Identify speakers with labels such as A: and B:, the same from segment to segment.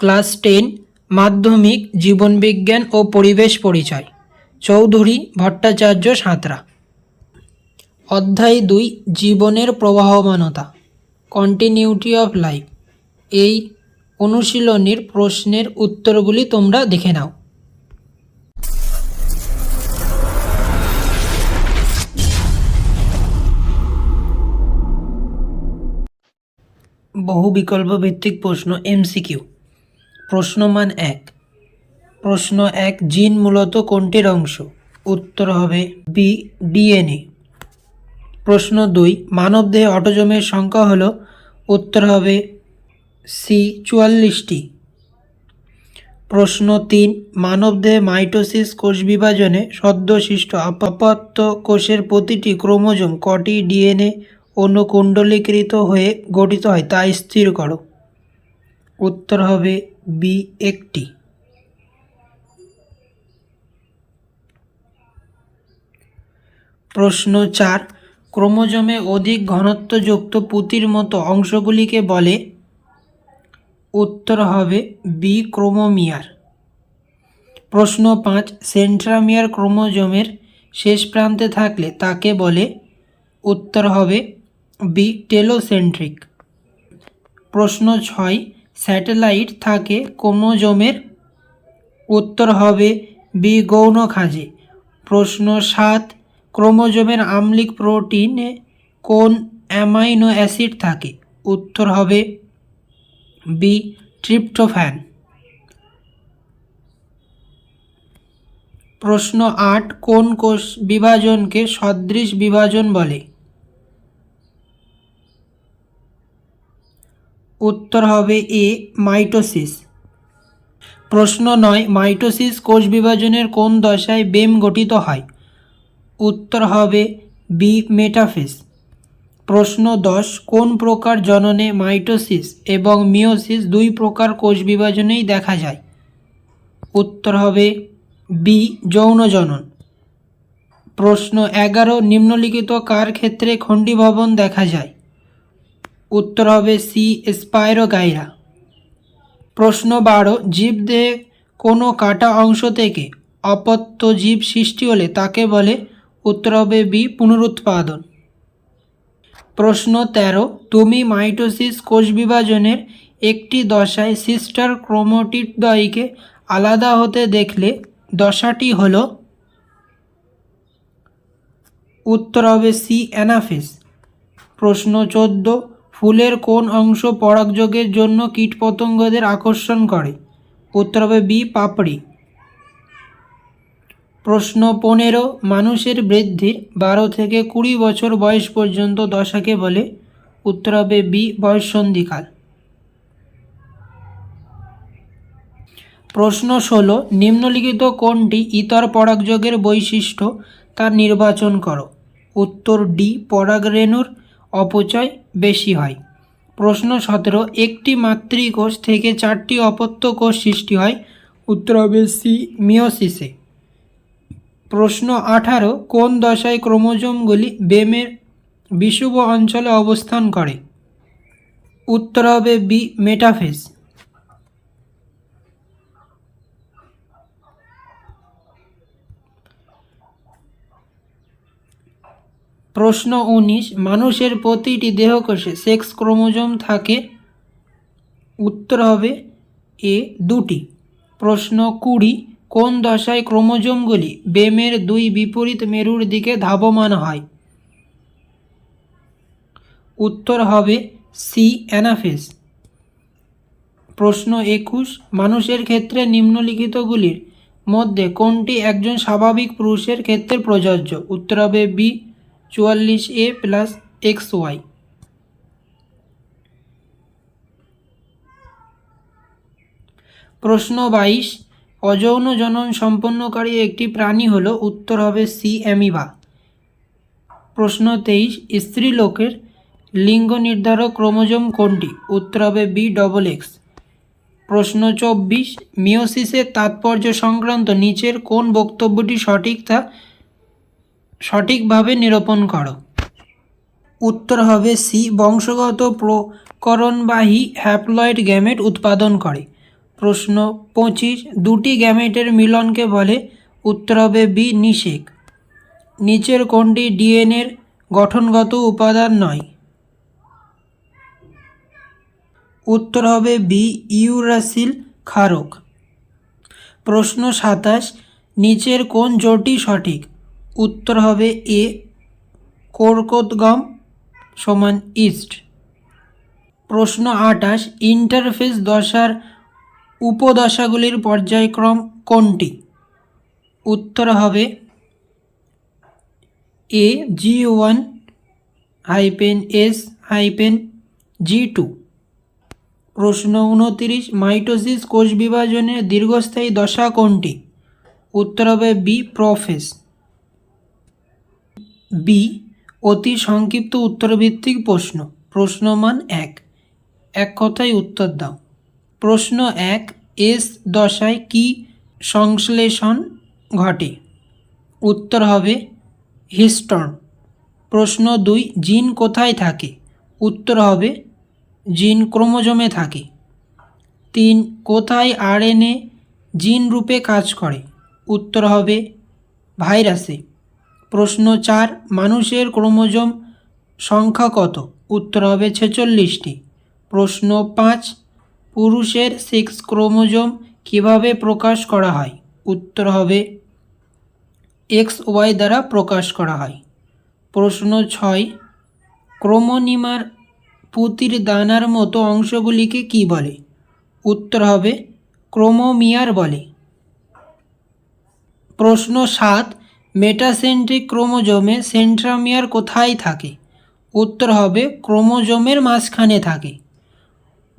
A: Class ten, মাধ্যমিক, জীবনবিজ্ঞান ও পরিবেশ পরিচয়। চৌধুরী ভট্টাচার্য সাঁতরা। অধ্যায় দুই, জীবনের প্রবাহমানতা। কন্টিনিউটি অফ লাইফ এই অনুশীলনীর প্রশ্নের উত্তরগুলি তোমরা দেখে নাও। বহু বিকল্প ভিত্তিক প্রশ্ন এমসিকিউ প্রশ্নমান এক। প্রশ্ন এক, জিন মূলত কোনটির অংশ? উত্তর হবে বি, ডিএনএ। প্রশ্ন দুই, মানবদেহে অটোজমের সংখ্যা হল, উত্তর হবে সি, চুয়াল্লিশটি। প্রশ্ন তিন, মানবদেহে মাইটোসিস কোষ বিভাজনে সদ্যশিষ্ট আপাতত কোষের প্রতিটি ক্রোমোজোম কটি ডিএনএ অনুকুণ্ডলীকৃত হয়ে গঠিত হয় তা স্থির করো। উত্তর হবে বি একটি। প্রশ্ন চার, ক্রোমোজোমে অধিক ঘনত্বযুক্ত পুঁতির মতো অংশগুলিকে বলে। উত্তর হবে বি ক্রোমোমিয়ার। প্রশ্ন পাঁচ, সেন্ট্রামিয়ার ক্রোমোজোমের শেষ প্রান্তে থাকলে তাকে বলে। উত্তর হবে বি টেলোসেন্ট্রিক। প্রশ্ন ছয় স্যাটেলাইট থাকে ক্রোমোজোমের উত্তর হবে বি গৌণ খাঁজে প্রশ্ন সাত, ক্রোমোজোমের আম্লিক প্রোটিনে কোন অ্যামাইনো অ্যাসিড থাকে? উত্তর হবে বি, ট্রিপ্টোফ্যান। প্রশ্ন আট, কোন কোষ বিভাজনকে সদৃশ বিভাজন বলে? উত্তর হবে এ, মাইটোসিস। প্রশ্ন নয়, মাইটোসিস কোষ বিভাজনের কোন দশায় বেম গঠিত হয়? উত্তর হবে বি মেটাফেস প্রশ্ন দশ, কোন প্রকার জননে মাইটোসিস এবং মিওসিস দুই প্রকার কোষ বিভাজনেই দেখা যায়? উত্তর হবে বি, যৌন জনন। প্রশ্ন এগারো, নিম্নলিখিত কার ক্ষেত্রে খণ্ডীভবন দেখা যায়? উত্তর হবে সি স্পাইরোগাইরা। প্রশ্ন বারো জীবদেহে কোনো কাটা অংশ থেকে অপত্য জীব সৃষ্টি হলে তাকে বলে উত্তর হবে বি পুনরুৎপাদন। প্রশ্ন তেরো, তুমি মাইটোসিস কোষ বিভাজনের একটি দশায় সিস্টার ক্রোমোটিডয়কে আলাদা হতে দেখলে দশাটি হল উত্তর হবে সি অ্যানাফিস। প্রশ্ন চোদ্দ ফুলের কোন অংশ পরাগযোগের জন্য কীটপতঙ্গদের আকর্ষণ করে? উত্তর হবে বি, পাপড়ি। প্রশ্ন পনেরো, মানুষের বৃদ্ধির বারো থেকে কুড়ি বছর বয়স পর্যন্ত দশাকে বলে। উত্তর হবে বি, বয়ঃসন্ধিকাল। প্রশ্ন ষোলো, নিম্নলিখিত কোনটি ইতর পরাগযোগের বৈশিষ্ট্য তা নির্বাচন করো? উত্তর ডি, পরাগরেণুর অপচয় বেশি হয়। প্রশ্ন সতেরো, একটি মাতৃকোষ থেকে চারটি অপত্য কোষ সৃষ্টি হয় উত্তর হবে সি মিওসিসে প্রশ্ন আঠারো, কোন দশায় ক্রোমোজোমগুলি বেমের বিশুভ অঞ্চলে অবস্থান করে? উত্তর হবে বি মেটাফেজ। প্রশ্ন উনিশ, মানুষের প্রতিটি দেহকোষে সেক্স ক্রোমোজোম থাকে। উত্তর হবে এ দুটি। প্রশ্ন কুড়ি, কোন দশায় ক্রোমোজোমগুলি বেমের দুই বিপরীত মেরুর দিকে ধাবমান হয়? উত্তর হবে সি, অ্যানাফেস। প্রশ্ন একুশ, মানুষের ক্ষেত্রে নিম্নলিখিতগুলির মধ্যে কোনটি একজন স্বাভাবিক পুরুষের ক্ষেত্রে প্রযোজ্য? উত্তর হবে বি চুয়াল্লিশ এ প্লাস এক্স ওয়াই প্রশ্ন বাইশ, অযৌন জনন সম্পন্নকারী একটি প্রাণী হলো উত্তর হবে সি অ্যামিবা। প্রশ্ন তেইশ স্ত্রীলোকের লিঙ্গ নির্ধারক ক্রোমোজোম কোনটি? উত্তর হবে বি ডবল এক্স প্রশ্ন চব্বিশ মিওসিসের তাৎপর্য সংক্রান্ত নিচের কোন বক্তব্যটি সঠিক তা সঠিকভাবে নিরূপণ করো। উত্তর হবে সি বংশগত প্রকরণবাহী হ্যাপ্লয়েড গ্যামেট উৎপাদন করে। প্রশ্ন পঁচিশ, দুটি গ্যামেটের মিলনকে বলে। উত্তর হবে বি নিষেক। নিচের কোনটি ডিএনএর গঠনগত উপাদান নয়? উত্তর হবে বি ইউরাসিল ক্ষারক। প্রশ্ন সাতাশ, নিচের কোন জোটটি সঠিক? উত্তর হবে এ, কোরকোদগম সমান ইস্ট। প্রশ্ন আটাশ ইন্টারফেস দশার উপদশাগুলির পর্যায়ক্রম কোনটি? উত্তর হবে A, G one hyphen S hyphen G two. প্রশ্ন উনতিরিশ, মাইটোসিস কোষ বিভাজনের দীর্ঘস্থায়ী দশা কোনটি? উত্তর হবে বি প্রফেস বি, অতি সংক্ষিপ্ত উত্তরভিত্তিক প্রশ্ন। প্রশ্নমান এক। এক কথায় উত্তর দাও। প্রশ্ন এক, এস দশায় কি সংশ্লেষণ ঘটে? উত্তর হবে হিস্টন। প্রশ্ন দুই, জিন কোথায় থাকে? উত্তর হবে জিন ক্রোমোজোমে থাকে। তিন, কোথায় আরএনএ জিন রূপে কাজ করে? উত্তর হবে ভাইরাসে। প্রশ্ন চার, মানুষের ক্রোমোজোম সংখ্যা কত? উত্তর হবে ছেচল্লিশটি। প্রশ্ন পাঁচ, পুরুষের সেক্স ক্রোমোজোম কীভাবে প্রকাশ করা হয়? উত্তর হবে এক্স ওয়াই দ্বারা প্রকাশ করা হয়। প্রশ্ন ছয়, ক্রোমোনিমার পুতির দানার মতো অংশগুলিকে কি বলে? উত্তর হবে ক্রোমোমিয়ার বলে। প্রশ্ন সাত মেটাসেন্ট্রিক ক্রোমোজোমে সেন্ট্রামিয়ার কোথায় থাকে? উত্তর হবে ক্রোমোজোমের মাঝখানে থাকে।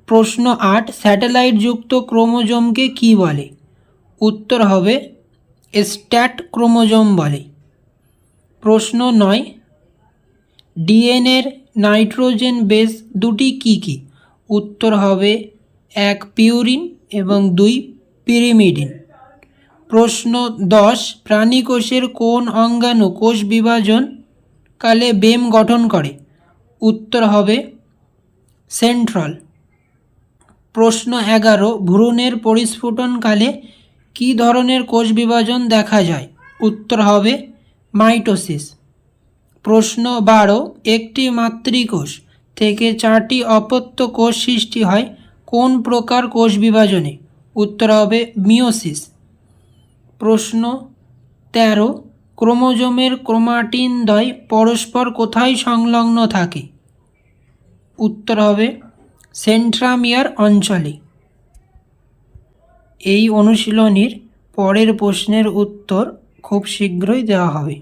A: প্রশ্ন আট, স্যাটেলাইটযুক্ত ক্রোমোজোমকে কি বলে? উত্তর হবে স্ট্যাট ক্রোমোজোম বলে। প্রশ্ন নয়, ডিএনএর নাইট্রোজেন বেস দুটি কি কি? উত্তর হবে এক পিউরিন এবং দুই পিরিমিডিন। প্রশ্ন দশ, প্রাণীকোষের কোন অঙ্গাণু কোষ বিভাজন কালে বেম গঠন করে? উত্তর হবে সেন্ট্রাল। প্রশ্ন এগারো, ভ্রূণের পরিস্ফুটনকালে কী ধরনের কোষ বিভাজন দেখা যায়? উত্তর হবে মাইটোসিস। প্রশ্ন বারো, একটি মাতৃকোষ থেকে চারটি অপত্য কোষ সৃষ্টি হয়, কোন প্রকার কোষ বিভাজনে? উত্তর হবে মিওসিস প্রশ্ন, তেরো, ক্রোমোজোমের ক্রোমাটিন দ্বয় পরস্পর কোথায় সংলগ্ন থাকে? উত্তর হবে সেন্ট্রামিয়ার অঞ্চলে। এই অনুশীলনীর পরের প্রশ্নের উত্তর খুব শীঘ্রই দেওয়া হবে।